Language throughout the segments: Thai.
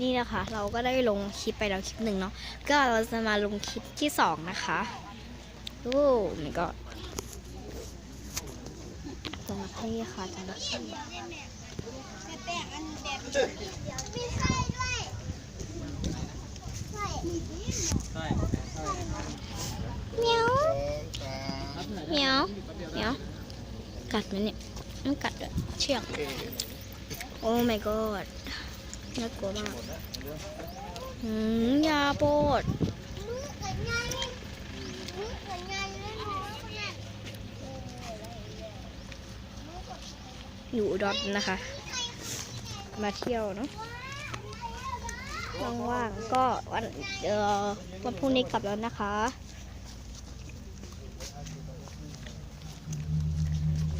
นี่นะคะ เราก็ได้ลงคลิปไปแล้วคลิปหนึ่งเนาะก็เราจะมาลงคลิปที่สองนะคะโอ้มันก็จระเข้ค่ะจระเข้เหมียวเหมียวเหมียวกัดไหมเนี่ยมันกัดอะเชือกโอ้ my god น่ากลัวมากอืมยาโปดอยู่ดอุดรนะคะ มาเที่ยวเนาะว่างๆก็วันเอ่อวันพรุ่งนี้กลับแล้วนะคะ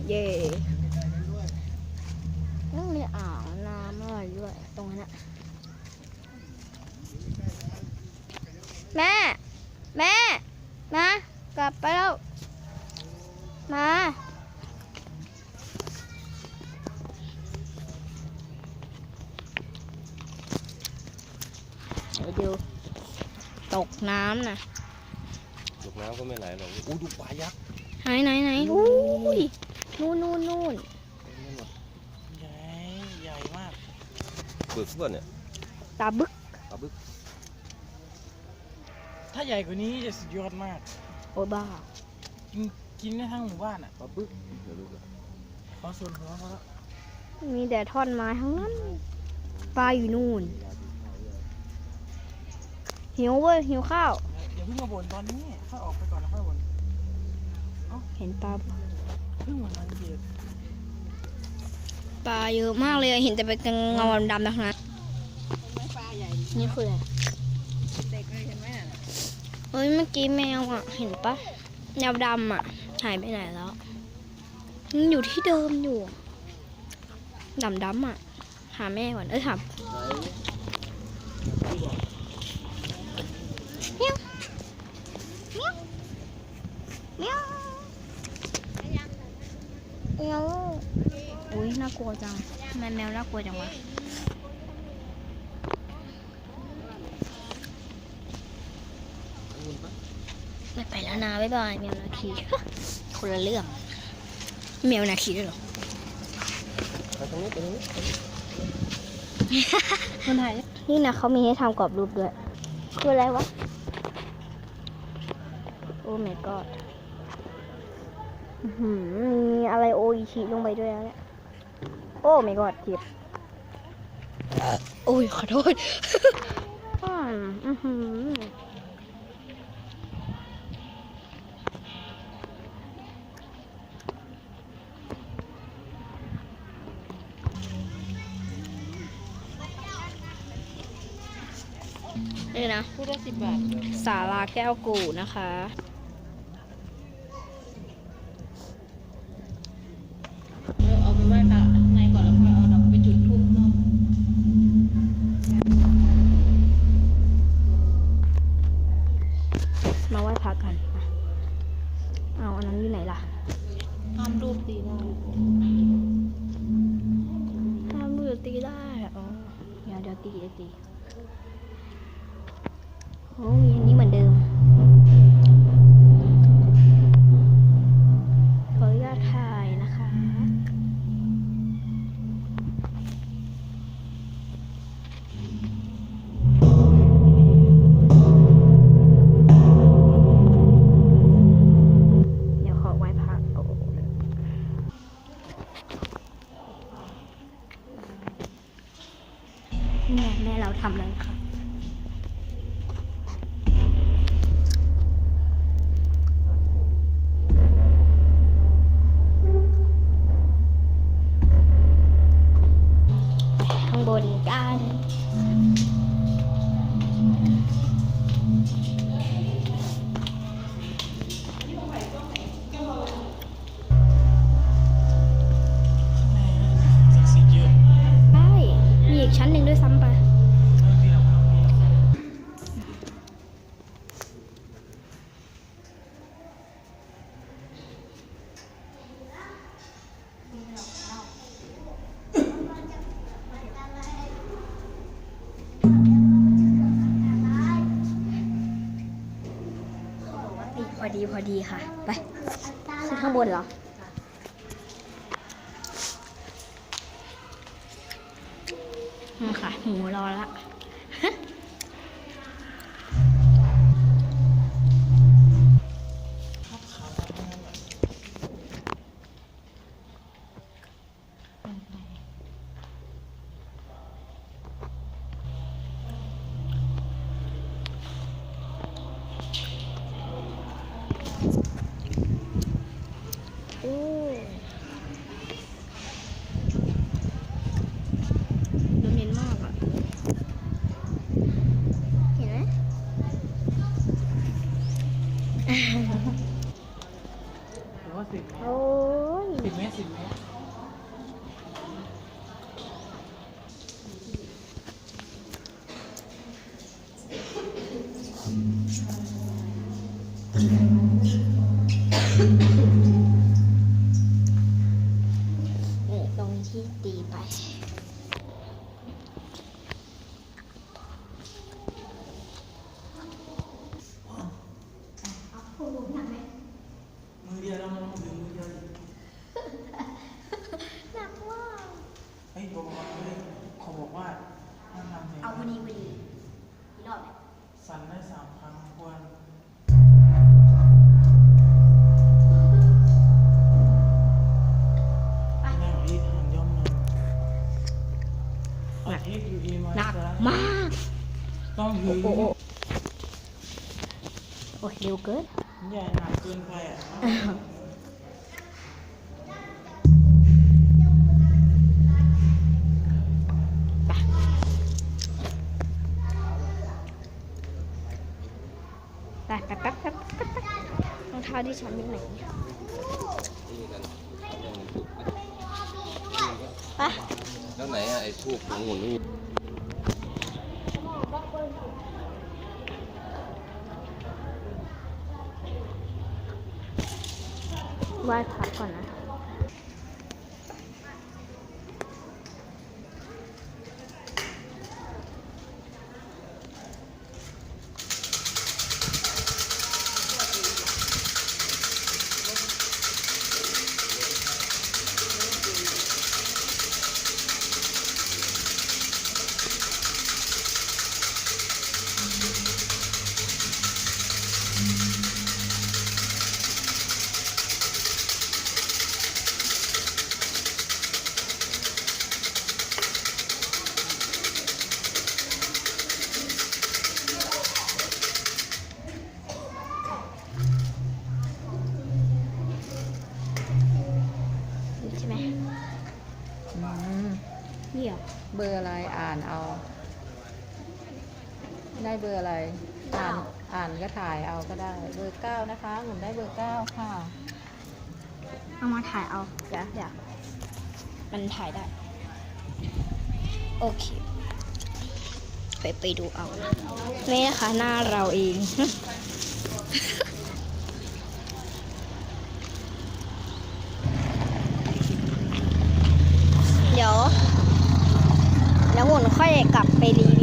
เย่นั่งในอ่างน้ำอะไร ด้วยตรงนั้นอะแม่ แม่ มา กลับไปแล้ว มา เดี๋ยวดูตกน้ำนะลูกน้ำก็ไม่ไหลหรอกอู้ดูปลายักษ์ไหนไหนไหนอุ้ยนู่นนู่นนู่น ใหญ่ใหญ่มาก บึกป่ะเนี่ยตาบึกปลาบึกถ้าใหญ่กว่านี้จะสุดยอดมาก โอ้ยบ้ากินกินได้ทั้งหมู่บ้านอะปลาบึกเดี๋ยวดูก่อนขอส่วนหัวเขาแล้วมีแต่ท่อนไม้ทั้งนั้นปลาอยู่นู่น หิวเว้ยหิวข้าว อย่าเพิ่งมาบ่นตอนนี้ค่อยออกไปก่อนแล้วค่อยบ่นเห็นปลาเพิ่งมาทางเกียร ปลาเยอะมากเลยอะเห็นแต่เป็นเงาดำๆทั้งนั้นนี่คืออะไรเด็กเลยเห็นไหมน่ะเฮ้ยเมื่อกี้แมวอะเห็นปะแมวดำอะหายไปไหนแล้วยังอยู่ที่เดิมอยู่ดำดำๆอะหาแม่ก่อนเอ้ยหาเมียวเมียวเมียวเมี ยวอุ้ยน่ากลัวจังทำไมแมวน่ากลัวจังวะไม่ไปแล้วนะบ๊ายบายแมวนาคีคนละเรื่องแมวนาคีด้วยเหรอไปตรงนี้ไปตรงนี้คนไทยนี่นะเขามีให้ทำกรอบรูปด้วย คืออะไรวะ โอ้ my god อื้อหือมีอะไรโออิชิลงไปด้วยแล้วเนี่ย โอ้ my god เจ็บโอ้ยขอโทษอืมอื้อหือนี่นะพูดได้สิบบาท สาราแก้วกูนะคะ นนั้นอยู่ไหนล่ะห้ามรูปตีได้ถ้ามือตีได้อะอ๋อเดี๋ยวเดี๋ยวตีเดี๋ยวตีโอ้มีอันนี้ นี่แม่เราทำเลยค่ะข้างบนกัน อดีพอดีค่ะ ไปขึ้นข้างบนเหรอค่ะหมูรอละ โโอ้โหโอ้ยเร็วเกินอย่าหนักเกินไปอะไปไปแป๊บแป๊บแป๊บแป๊บแป๊บรองเท้าที่ฉันอยู่ไหนนี่กันเอาเรื่องมันจุกนะไปแล้วไหนอะไอ้ทูบของหมุนไไหว้พระก่อนนะใช่ เอา ได้เบอร์อะไร อ่านอ่านก็ถ่ายเอาก็ได้ เบอร์เก้านะคะหมุนได้เบอร์เก้าค่ะ เอามาถ่ายเอาเดี๋ยวเดี๋ยวมันถ่ายได้ โอเค ไปไปดูเอานี่นะคะหน้าเราเอง นค่อยกลับไปรี